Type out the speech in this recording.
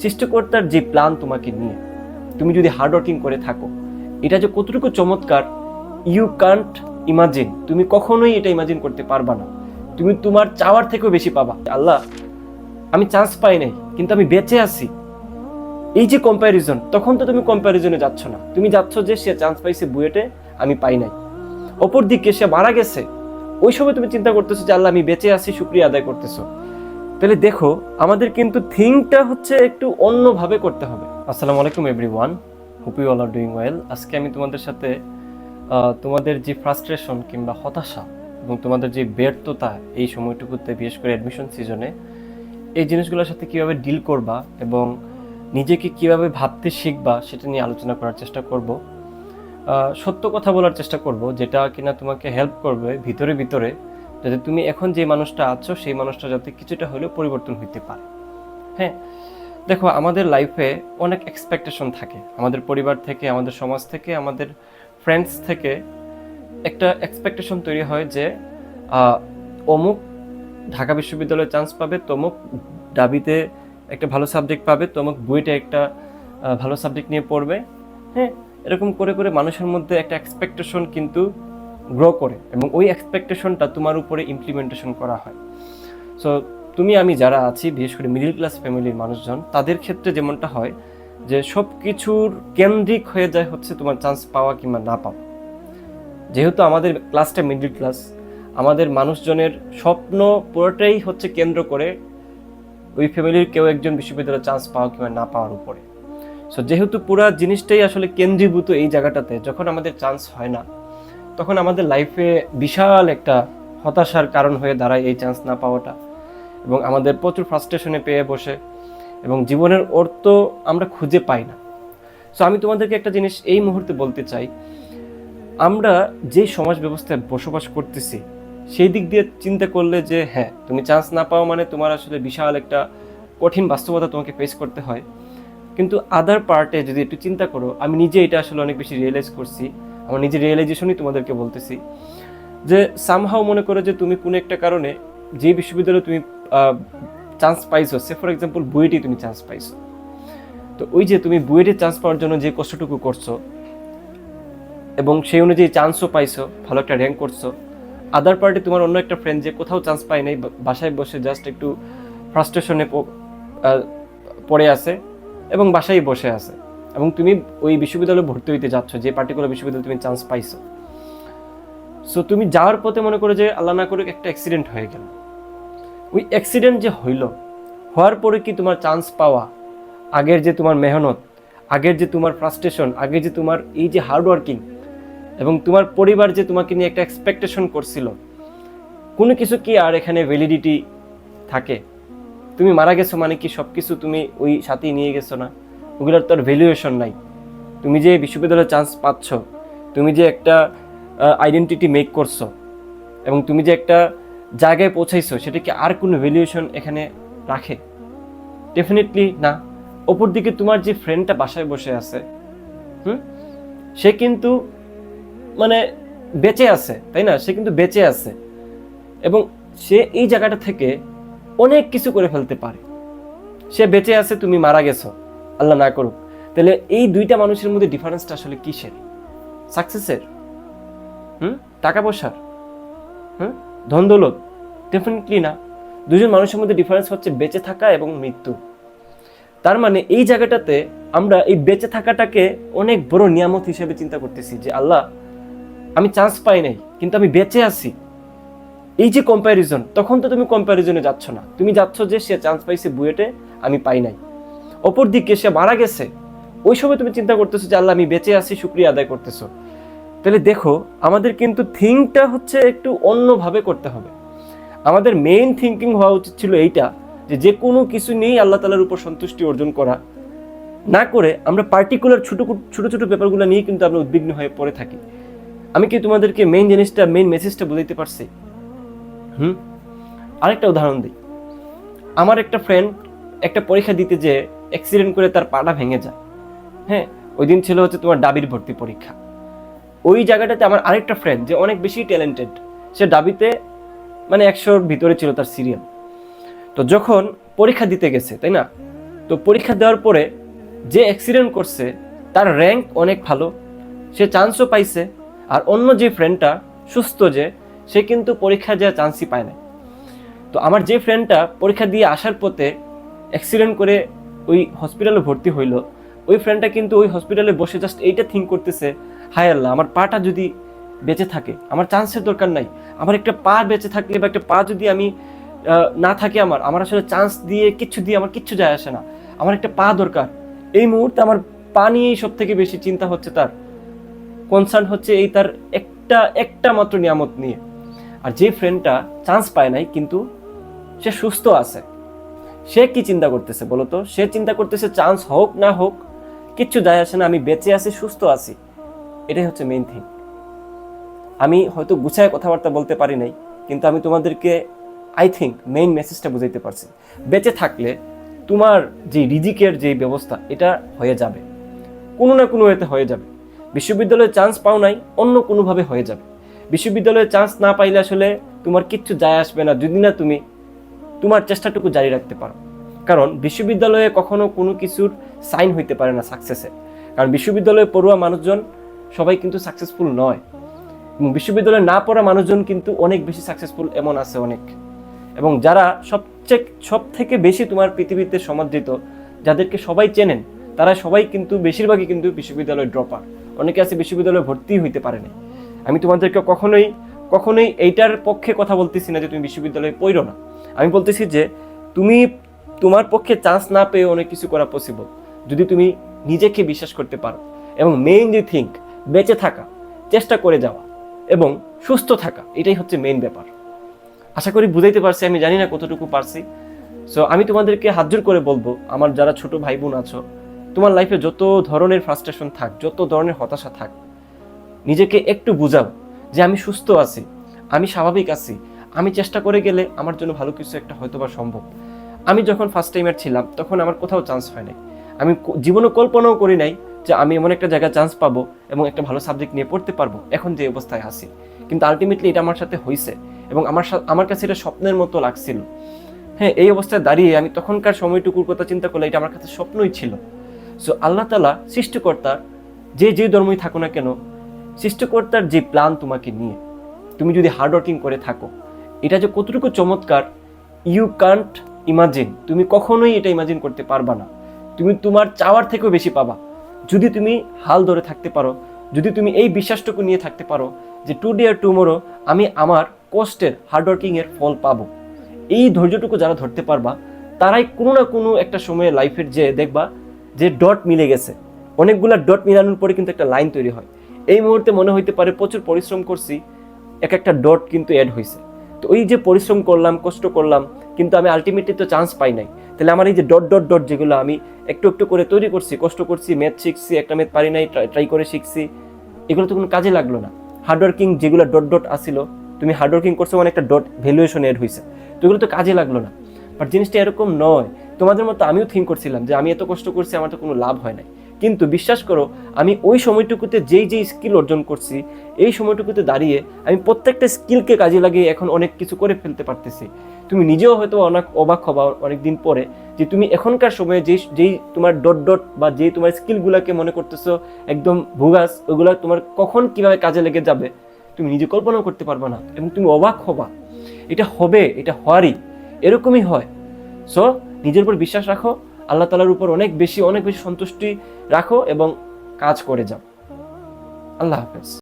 সৃষ্টিকর্তার যে প্ল্যান তোমাকে নিয়ে, তুমি যদি হার্ডওয়ার্কিং করে থাকো, এটা যে কতটুকু চমৎকার ইউ কান্ট ইমাজিন তুমি কখনোই এটা ইমাজিন করতে পারবা না। তুমি তোমার চাওয়ার থেকেও বেশি পাবা। আল্লাহ, আমি চান্স পাই নাই, কিন্তু আমি বেঁচে আছি। এই যে কম্প্যারিজন তখন তো তুমি কম্প্যারিজনে যাচ্ছ না। তুমি যাচ্ছ যে সে চান্স পাইছে বুয়েটে, আমি পাই নাই। অপর দিকে সে মারা গেছে। ওই সময় তুমি চিন্তা করতেছো যে, আল্লাহ, আমি বেঁচে আছি, শুক্রিয়া আদায় করতেছো। তাহলে দেখো, আমাদের কিন্তু থিংটা হচ্ছে একটু অন্যভাবে করতে হবে। আসসালামু আলাইকুম everyone hope you all are doing well আজকে আমি তোমাদের সাথে তোমাদের যে ফ্রাস্ট্রেশন কিংবা হতাশা এবং তোমাদের যে ব্যর্থতা এই সময়টুকুতে, বিশেষ করে অ্যাডমিশন সিজনে এই জিনিসগুলোর সাথে কীভাবে ডিল করবা এবং নিজেকে কীভাবে ভাবতে শিখবা, সেটা নিয়ে আলোচনা করার চেষ্টা করব। সত্য কথা বলার চেষ্টা করব, যেটা কিনা তোমাকে হেল্প করবে ভিতরে ভিতরে। যাতে তুমি এখন যে মানুষটা আছো, সেই মানুষটা যাতে কিছুটা হলেও পরিবর্তন হইতে পারে। হ্যাঁ? দেখো, আমাদের লাইফে অনেক এক্সপেকটেশন থাকে। আমাদের পরিবার থেকে, আমাদের সমাজ থেকে, আমাদের ফ্রেন্ডস থেকে একটা এক্সপেকটেশন তৈরি হয় যে অমুক ঢাকা বিশ্ববিদ্যালয়ে চান্স পাবে, তমুক ডাবিতে একটা ভালো সাবজেক্ট পাবে, তমুক বইটা একটা ভালো সাবজেক্ট নিয়ে পড়বে। হ্যাঁ? এরকম করে করে মানুষের মধ্যে একটা এক্সপেকটেশন কিন্তু গ্রো করে এবং ওই এক্সপেকটেশনটা তোমার উপরে ইমপ্লিমেন্টেশন করা হয়। সো তুমি, আমি যারা আছি, বিশেষ করে মিডিল ক্লাস ফ্যামিলির মানুষজন, তাদের ক্ষেত্রে যেমনটা হয় যে সব কিছুর কেন্দ্রিক হয়ে যায় হচ্ছে তোমার চান্স পাওয়া কিংবা না পাওয়া। যেহেতু আমাদের ক্লাসটা মিডল ক্লাস আমাদের মানুষজনের স্বপ্ন পুরোটাই হচ্ছে কেন্দ্র করে ওই ফ্যামিলির কেউ একজন বিশ্ববিদ্যালয়ে চান্স পাওয়া কিংবা না পাওয়ার উপরে। সো যেহেতু পুরা জিনিসটাই আসলে কেন্দ্রীভূত এই জায়গাটাতে, যখন আমাদের চান্স হয় না তখন আমাদের লাইফে বিশাল একটা হতাশার কারণ হয়ে দাঁড়ায় এই চান্স না পাওয়াটা। এবং আমাদের প্রচুর ফ্রাস্ট্রেশনে পেয়ে বসে। এবং জীবনের অর্থ আমরা খুঁজে পাই না। সো আমি তোমাদেরকে একটা জিনিস এই মুহূর্তে বলতে চাই। আমরা যে সমাজ ব্যবস্থায় বসবাস করতেছি, সেই দিক দিয়ে চিন্তা করলে যে হ্যাঁ তুমি চান্স না পাও মানে তোমার আসলে বিশাল একটা কঠিন বাস্তবতা তোমাকে ফেস করতে হয়। কিন্তু আদার পার্টে যদি একটু চিন্তা করো, আমি নিজে এটা আসলে অনেক বেশি রিয়েলাইজ করছি। আমার নিজের রিয়েলাইজেশনই তোমাদেরকে বলতেছি যে সামহাও মনে করো যে তুমি কোনো একটা কারণে যে বিশ্ববিদ্যালয়ে তুমি চান্স পাইছো সে ফর এক্সাম্পল বুয়েটি তুমি চান্স পাইছো। তো ওই যে তুমি বুয়েটে চান্স পাওয়ার জন্য যে কষ্টটুকু করছ এবং সেই অনুযায়ী চান্সও পাইছো, ভালো একটা র্যাঙ্ক করছ আদার পার্টি তোমার অন্য একটা ফ্রেন্ড যে কোথাও চান্স পায় নাই বাসায় বসে জাস্ট একটু ফ্রাস্ট্রেশনে পড়ে আছে এবং বাসায় বসে আছে। এবং তুমি ওই বিশ্ববিদ্যালয়ে ভর্তি হইতে যাচ্ছ, যে পার্টিকুলার বিশ্ববিদ্যালয়ে তুমি চান্স পাইছো। সো তুমি যাওয়ার পথে মনে করো যে আল্লাহ না করুক একটা অ্যাক্সিডেন্ট হয়ে গেল। ওই অ্যাক্সিডেন্ট যে হইল, হওয়ার পরে কি তোমার চান্স পাওয়া, আগের যে তোমার মেহনত, আগের যে তোমার ফ্রাস্ট্রেশন আগের যে তোমার এই যে হার্ড ওয়ার্কিং এবং তোমার পরিবার যে তোমাকে নিয়ে একটা এক্সপেকটেশন করছিল, কোনো কিছু কি আর এখানে ভ্যালিডিটি থাকে? তুমি মারা গেছো মানে কি সব কিছু তুমি ওই সাথেই নিয়ে গেছো না? ওগুলোর তো আর ভ্যালুয়েশন নাই। তুমি যে বিশ্ববিদ্যালয়ে চান্স পাচ্ছ, তুমি যে একটা আইডেন্টিটি মেক করছ এবং তুমি যে একটা জায়গায় পৌঁছাইছো, সেটা কি আর কোনো ভ্যালুয়েশন এখানে রাখে? ডেফিনেটলি না। অপর দিকে তোমার যে ফ্রেন্ডটা বাসায় বসে আছে, হুম? সে কিন্তু মানে বেঁচে আছে, তাই না? সে কিন্তু বেঁচে আছে। এবং সে এই জায়গাটা থেকে অনেক কিছু করে ফেলতে পারে। সে বেঁচে আছে, তুমি মারা গেছো। আল্লাহ না করুক। তাহলে এই দুইটা মানুষের মধ্যে ডিফারেন্সটা আসলে কিসের? সাকসেসের হুম? টাকা পয়সার? হুম? ধন দৌলত? ডেফিনেটলি না। দুজন মানুষের মধ্যে ডিফারেন্স হচ্ছে বেঁচে থাকা এবং মৃত্যু। তার মানে এই জায়গাটাতে আমরা এই বেঁচে থাকাটাকে অনেক বড় নিয়ামত হিসেবে চিন্তা করতেছি যে, আল্লাহ, আমি চান্স পাই নাই, কিন্তু আমি বেঁচে আছি। এই যে কম্প্যারিজন তখন তো তুমি কম্প্যারিজনে যাচ্ছ না। তুমি যাচ্ছ যে সে চান্স পাইছে বুয়েটে, আমি পাই নাই। অপর দিকে সে মারা গেছে। ওই সময় তুমি চিন্তা করতেছো যে, আল্লাহ, আমি বেঁচে আছি, শুক্রিয়া আদায় করতেছো। তাহলে দেখো, আমাদের কিন্তু থিঙ্কটা হচ্ছে একটু অন্যভাবে করতে হবে। আমাদের মেইন থিঙ্কিং হওয়া উচিত ছিল এইটা যে যে কোনো কিছু নিয়েই আল্লাহ তালার উপর সন্তুষ্টি অর্জন করা। না করে আমরা পার্টিকুলার ছোটো ছোটো ছোটো ব্যাপারগুলো নিয়ে কিন্তু আমরা উদ্বিগ্ন হয়ে পড়ে থাকি। আমি কি তোমাদেরকে মেইন জিনিসটা মেইন মেসেজটা বুঝাইতে পারছি? হুম? আরেকটা উদাহরণ দিই। আমার একটা ফ্রেন্ড একটা পরীক্ষা দিতে যে অ্যাক্সিডেন্ট করে তার পাটা ভেঙে যায়। হ্যাঁ ওই দিন ছিল হচ্ছে তোমার ডাবির ভর্তি পরীক্ষা। ওই জায়গাটাতে আমার আরেকটা ফ্রেন্ড যে অনেক বেশি ট্যালেন্টেড সে ডাবিতে মানে একশোর ভিতরে ছিল তার সিরিয়াল তো যখন পরীক্ষা দিতে গেছে, তাই না? তো পরীক্ষা দেওয়ার পরে যে অ্যাক্সিডেন্ট করছে, তার র্যাঙ্ক অনেক ভালো, সে চান্সও পাইছে, আর অন্য যে ফ্রেন্ডটা সুস্থ যে, সে কিন্তু পরীক্ষা দেওয়ার চান্সই পায় না তো আমার যে ফ্রেন্ডটা পরীক্ষা দিয়ে আসার পথে অ্যাক্সিডেন্ট করে ওই হসপিটালে ভর্তি হইল। ওই ফ্রেন্ডটা কিন্তু ওই হসপিটালে বসে জাস্ট এইটা থিঙ্ক করতেছে, হায় আল্লাহ, আমার পাটা যদি বেঁচে থাকে, আমার চান্সের দরকার নাই। আমার একটা পা বেঁচে থাকলে বা একটা পা যদি আমি না থাকে আমার আমার আসলে চান্স দিয়ে কিচ্ছু দিয়ে আমার কিচ্ছু যায় আসে না। আমার একটা পা দরকার। এই মুহূর্তে আমার পা নিয়েই সব থেকে বেশি চিন্তা হচ্ছে তার। কনসার্ন হচ্ছে এই তার একটা একটা মাত্র নিয়ামত নিয়ে। আর যে ফ্রেন্ডটা চান্স পায় নাই, কিন্তু সে সুস্থ আছে। সে কি চিন্তা করতেছে বলতো সে চিন্তা করতেছে চান্স হোক না হোক, কিচ্ছু যায় আসে না, আমি বেঁচে আছি, সুস্থ আছি। এটাই হচ্ছে মেইন থিং আমি হয়তো গুছায় কথাবার্তা বলতে পারি নাই, কিন্তু আমি তোমাদেরকে আই থিঙ্ক মেইন মেসেজটা বুঝাইতে পারছি। বেঁচে থাকলে তোমার যে রিজিকের যে ব্যবস্থা, এটা হয়ে যাবে। কোনো না কোনো এতে হয়ে যাবে। বিশ্ববিদ্যালয়ে চান্স পাও নাই, অন্য কোনোভাবে হয়ে যাবে। বিশ্ববিদ্যালয়ে চান্স না পাইলে আসলে তোমার কিচ্ছু যায় আসবে না। যদি না তুমি তোমার চেষ্টাটুকু জারি রাখতে পারো। কারণ বিশ্ববিদ্যালয়ে কখনো কোনো কিছুর সাইন হইতে পারে না সাকসেসে কারণ বিশ্ববিদ্যালয়ে পড়ুয়া মানুষজন সবাই কিন্তু সাকসেসফুল নয়। এবং বিশ্ববিদ্যালয়ে না পড়া মানুষজন কিন্তু অনেক বেশি সাকসেসফুল এমন আছে অনেক। এবং যারা সবচেয়ে সব থেকে বেশি তোমার পৃথিবীতে সমাদৃত, যাদেরকে সবাই চেনেন, তারা সবাই কিন্তু বেশিরভাগই কিন্তু বিশ্ববিদ্যালয়ে ড্রপার অনেকে আছে বিশ্ববিদ্যালয়ে ভর্তি হইতে পারেনি আমি তোমাদেরকে কখনোই কখনোই এইটার পক্ষে কথা বলতেছি না যে তুমি বিশ্ববিদ্যালয়ে পড়ো না। আমি বলতেছি যে তুমি তোমার পক্ষে চান্স না পেয়ে অনেক কিছু করা পসিবল যদি তুমি নিজেকে বিশ্বাস করতে পারো এবং মেইনলি থিঙ্ক বেঁচে থাকা, চেষ্টা করে যাওয়া এবং সুস্থ থাকা, এটাই হচ্ছে মেইন ব্যাপার। আশা করি বুঝাইতে পারছি, আমি জানি না কতটুকু পারছি। সো আমি তোমাদেরকে হাতজোর করে বলব, আমার যারা ছোট ভাই বোন আছো, তোমার লাইফে যত ধরনের ফ্রাস্ট্রেশন থাক, যত ধরনের হতাশা থাক, নিজেকে একটু বুঝাও যে আমি সুস্থ আছি, আমি স্বাভাবিক আছি আমি চেষ্টা করে গেলে আমার জন্য ভালো কিছু একটা হয়তো বা সম্ভব। আমি যখন ফার্স্ট টাইমের ছিলাম, তখন আমার কোথাও চান্স হয় নাই। আমি জীবনে কল্পনাও করি নাই যে আমি এমন একটা জায়গায় চান্স পাবো এবং একটা ভালো সাবজেক্ট নিয়ে পড়তে পারব, এখন যে অবস্থায় আছি। কিন্তু আলটিমেটলি এটা আমার সাথে হয়েছে এবং আমার আমার কাছে এটা স্বপ্নের মতো লাগছিল। হ্যাঁ এই অবস্থায় দাঁড়িয়ে আমি তখনকার সময়টুকুর কথা চিন্তা করলে এটা আমার কাছে স্বপ্নই ছিল। সো আল্লাহ তালা সৃষ্টিকর্তার যে যে ধর্মই থাকো না কেন, সৃষ্টিকর্তার যে প্ল্যান তোমাকে নিয়ে, তুমি যদি হার্ডওয়ার্কিং করে থাকো এটা যে কতটুকু চমৎকার ইউ কান্ট ইমাজিন তুমি কখনোই এটা ইমাজিন করতে পারবা না। তুমি তোমার চাওয়ার থেকেও বেশি পাবা। যদি তুমি হাল ধরে থাকতে পারো, যদি তুমি এই বিশ্বাসটুকু নিয়ে থাকতে পারো যে টু ডে আর টুমোরো আমি আমার কষ্টের হার্ডওয়ার্কিংয়ের ফল পাবো। এই ধৈর্যটুকু যারা ধরতে পারবা, তারাই কোনো না কোনো একটা সময়ে লাইফের যে দেখবা যে ডট মিলে গেছে। অনেকগুলা ডট মিলানোর পরে কিন্তু একটা লাইন তৈরি হয়। এই মুহূর্তে মনে হইতে পারে প্রচুর পরিশ্রম করছি, এক একটা ডট কিন্তু অ্যাড হয়েছে তো ওই যে পরিশ্রম করলাম, কষ্ট করলাম, কিন্তু আমি আলটিমেটলি তো চান্স পাই নাই। তাহলে আমার এই যে ডট ডট ডট যেগুলো আমি একটু একটু করে তৈরি করছি, কষ্ট করছি ম্যাথ শিখছি, একটা ম্যাথ পারি নাই ট্রাই করে শিখছি, এগুলো তো কোনো কাজে লাগল না। হার্ডওয়ার্কিং যেগুলো ডট ডট আসিল, তুমি হার্ডওয়ার্কিং করছ মানে একটা ডট ভ্যালুয়েশন এড হয়েছে তো এগুলো তো কাজে লাগল না। বাট জিনিসটা এরকম নয়। তোমাদের মতো আমিও থিঙ্ক করছিলাম যে আমি এত কষ্ট করছি, আমার তো কোনো লাভ হয় নাই। কিন্তু বিশ্বাস করো, আমি ওই সময়টুকুতে যেই যেই স্কিল অর্জন করছি, এই সময়টুকুতে দাঁড়িয়ে আমি প্রত্যেকটা স্কিলকে কাজে লাগিয়ে এখন অনেক কিছু করে ফেলতে পারতেছি। তুমি নিজেও হয়তো অনেক অবাক হবা অনেক দিন পরে যে তুমি এখনকার সময়ে যেই যেই তোমার ডট ডট বা যেই তোমার স্কিলগুলোকে মনে করতেছো একদম ভুগাস, ওগুলো তোমার কখন কীভাবে কাজে লেগে যাবে, তুমি নিজে কল্পনাও করতে পারবে না এবং তুমি অবাক হবা। এটা হবে, এটা হওয়ারই, এরকমই হয়। সো নিজের উপর বিশ্বাস রাখো আল্লাহ তালার উপর অনেক বেশি অনেক বেশি সন্তুষ্টি রাখো এবং কাজ করে যাও। আল্লাহ হাফেজ।